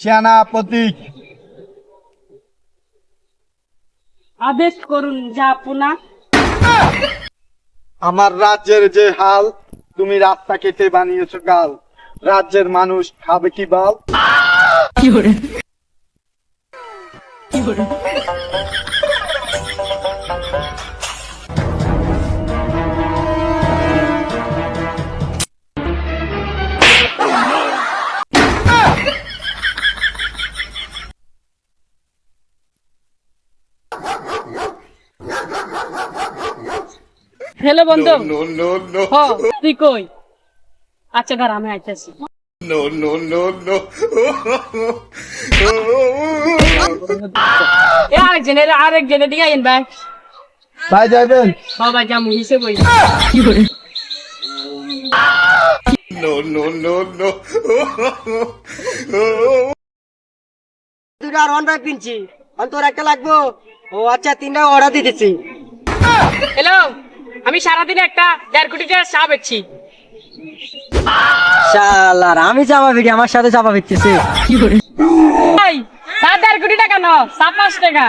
সেনাপতি। আদেশ করুন জাপুনা আমার রাজ্যের যে হাল তুমি রাস্তা কেটে বানিয়েছো গাল। রাজ্যের মানুষ খাবে কি বল? হ্যালো বন্ধু। হ তুই কই? আচ্ছা ঘর আমি আইতেছি। এ আরেকজন এর আরেকজন এদিকে আইন ভাই। ভাই যাবেন সবাই জামু হিসেবে দুটো আর বাইক কিনছি। অন্তর একটা লাগবো। ও আচ্ছা তিনটা অর্ডার দিতেছি হ্যালো আমি সারাদিন একটা দেড় কোটি টাকা চা বেচছি। শালার আমি চাপা ভিড়ি আমার সাথে চাপা ভিড়তেছে ভাই চা দেড় কোটি টাকা ন চা পাঁচ টাকা।